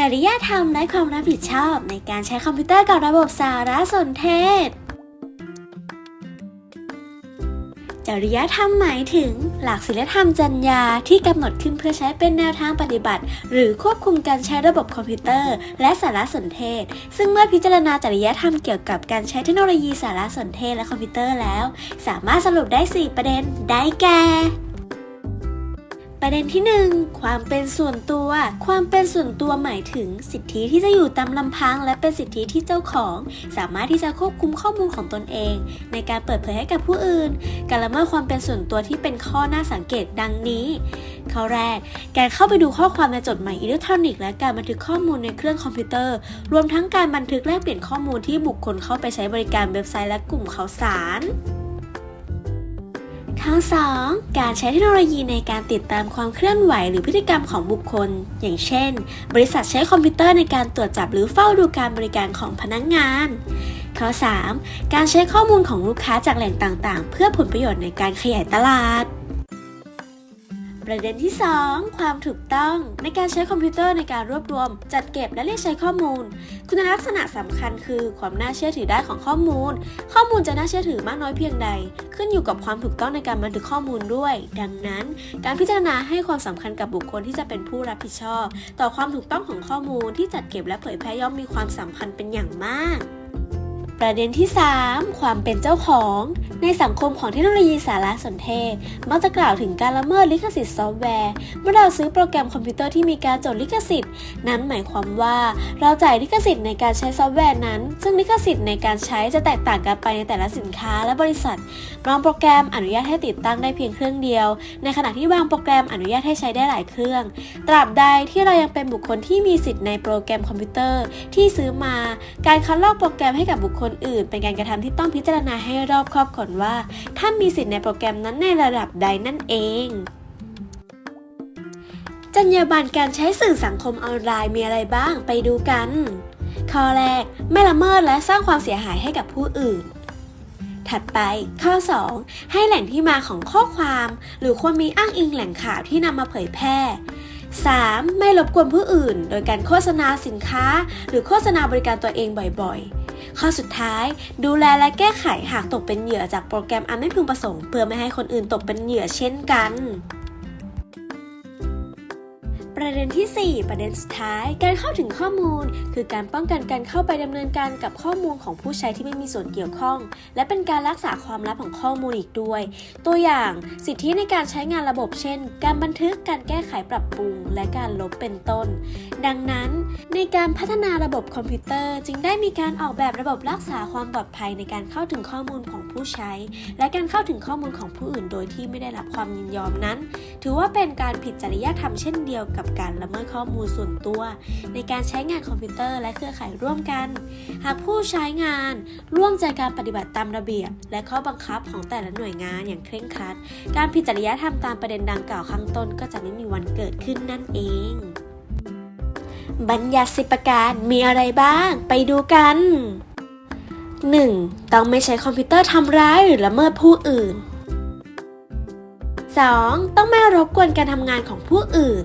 จริยธรรมและความรับผิดชอบในการใช้คอมพิวเตอร์กับระบบสารสนเทศ จริยธรรมหมายถึง หลักศีลธรรมจรรยาที่กำหนดขึ้นเพื่อใช้เป็นแนวทางปฏิบัติ หรือควบคุมการใช้ระบบคอมพิวเตอร์ และสารสนเทศ ซึ่งเมื่อพิจารณาจริยธรรมเกี่ยวกับการใช้เทคโนโลยีสารสนเทศและคอมพิวเตอร์แล้ว สามารถสรุปได้ 4 ประเด็นได้แก่ ประเด็นที่ 1 ความเป็นส่วนตัว ความเป็นส่วนตัวหมายถึง สิทธิที่จะอยู่ตามลำพัง และเป็นสิทธิที่เจ้าของ สามารถที่จะควบคุมข้อมูลของตนเอง ในการเปิดเผยให้กับผู้อื่น การละเมิดความเป็นส่วนตัวที่เป็นข้อน่าสังเกตดังนี้ ข้อแรก การเข้าไปดูข้อความในจดหมายอิเล็กทรอนิกส์และการบันทึกข้อมูลในเครื่องคอมพิวเตอร์ รวมทั้งการบันทึกแลกเปลี่ยนข้อมูลที่บุคคลเข้าไปใช้บริการเว็บไซต์และกลุ่มข่าวสาร ข้อ2การใช้เทคโนโลยีในการติดตามความเคลื่อนไหวหรือพฤติกรรมของบุคคล อย่างเช่น บริษัทใช้คอมพิวเตอร์ในการตรวจจับหรือเฝ้าดูการบริการของพนักงงาน ข้อ 3 การใช้ข้อมูลของลูกค้าจากแหล่งต่างๆ เพื่อผลประโยชน์ในการขยายตลาด ประเด็นที่ 2 ความถูกต้องในการใช้คอมพิวเตอร์ในการรวบรวม จัดเก็บและเรียกใช้ข้อมูล คุณลักษณะสำคัญคือความน่าเชื่อถือได้ของข้อมูล ข้อมูลจะน่าเชื่อถือมากน้อยเพียงใด ขึ้นอยู่กับความถูกต้องในการบันทึกข้อมูลด้วย ดังนั้น การพิจารณาให้ความสำคัญกับบุคคลที่จะเป็นผู้รับผิดชอบ ต่อความถูกต้องของข้อมูลที่จัดเก็บและเผยแพร่ย่อมมีความสำคัญเป็นอย่างมาก ประเด็นที่ 3 ความเป็นเจ้าของ ในสังคมของเทคโนโลยีสารสนเทศ มักจะกล่าวถึงการละเมิดลิขสิทธิ์ซอฟต์แวร์ เมื่อเราซื้อโปรแกรมคอมพิวเตอร์ที่มีการจดลิขสิทธิ์ นั้นหมายความว่าเราจ่ายลิขสิทธิ์ในการใช้ซอฟต์แวร์นั้น ซึ่งลิขสิทธิ์ในการใช้จะแตกต่างกันไปในแต่ละสินค้าและบริษัท บางโปรแกรมอนุญาตให้ติดตั้งได้เพียงเครื่องเดียว ในขณะที่บางโปรแกรมอนุญาตให้ใช้ได้หลายเครื่อง ตราบใดที่เรายังเป็นบุคคลที่มีสิทธิ์ในโปรแกรมคอมพิวเตอร์ที่ซื้อมา การคัดลอกโปรแกรมให้กับบุคคลอื่น เป็นการกระทำที่ต้องพิจารณาให้รอบคอบก่อนว่า ท่านมีสิทธิ์ในโปรแกรมนั้นในระดับใดนั่นเองจรรยาบรรณการใช้สื่อสังคมออนไลน์มีอะไรบ้างไปดูกัน ข้อแรก ไม่ละเมิดและสร้างความเสียหายให้กับผู้อื่น ถัดไป ข้อ 2 ให้แหล่งที่มาของข้อความ หรือควรมีอ้างอิงแหล่งข่าวที่นำมาเผยแพร่ 3. ไม่รบกวนผู้อื่น โดยการโฆษณาสินค้า หรือโฆษณาบริการตัวเองบ่อยๆ ข้อสุดท้าย ดูแลและแก้ไขหากตกเป็นเหยื่อจากโปรแกรมอันไม่พึงประสงค์เพื่อไม่ให้คนอื่นตกเป็นเหยื่อเช่นกัน ประเด็นที่ 4 ประเด็นสุดท้าย การเข้าถึงข้อมูล คือการป้องกันการเข้าไปดำเนินการกับข้อมูลของผู้ใช้ที่ไม่มีส่วนเกี่ยวข้อง และเป็นการรักษาความลับของข้อมูลอีกด้วย ตัวอย่างสิทธิในการใช้งานระบบเช่น การบันทึกการแก้ไขปรับปรุง และการลบเป็นต้น ดังนั้น ในการพัฒนาระบบคอมพิวเตอร์จึงได้มีการออกแบบระบบรักษาความปลอดภัยในการเข้าถึงข้อมูลของผู้ใช้ และการเข้าถึงข้อมูลของผู้อื่น โดยที่ไม่ได้รับความยินยอมนั้น ถือว่าเป็นการผิดจริยธรรมเช่นเดียวกับการละเมิดข้อมูลส่วนตัว ในการใช้งานคอมพิวเตอร์และเครือข่ายร่วมกัน หากผู้ใช้งานร่วมใจการปฏิบัติตามระเบียบ และข้อบังคับของแต่ละหน่วยงานอย่างเคร่งครัด การผิดจริยธรรมตามประเด็นดังกล่าวข้างต้นก็จะไม่มีวันเกิดขึ้นนั่นเอง บัญญัติสิบประการมีอะไรบ้าง ไปดูกัน 1. ต้องไม่ใช้คอมพิวเตอร์ทำร้ายหรือละเมิดผู้อื่น 2. ต้องไม่รบกวนการทำงานของผู้อื่น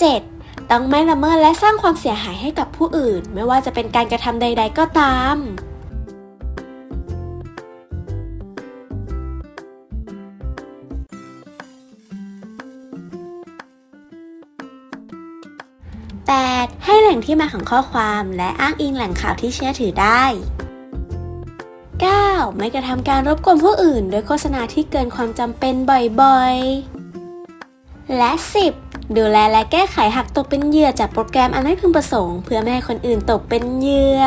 7. ต้องไม่ละเมิดและสร้างความเสียหายให้กับผู้อื่น ไม่ว่าจะเป็นการกระทำใด ๆ ก็ตาม 8. ให้แหล่งที่มาของข้อความและอ้างอิงแหล่งข่าวที่เชื่อถือได้ 9. ไม่กระทำการรบกวนผู้อื่น โดยโฆษณาที่เกินความจำเป็นบ่อยๆ และ 10. ดูแลและแก้ไขหากตกเป็นเหยื่อจากโปรแกรมอันไม่พึงประสงค์ เพื่อไม่ให้คนอื่นตกเป็นเหยื่อ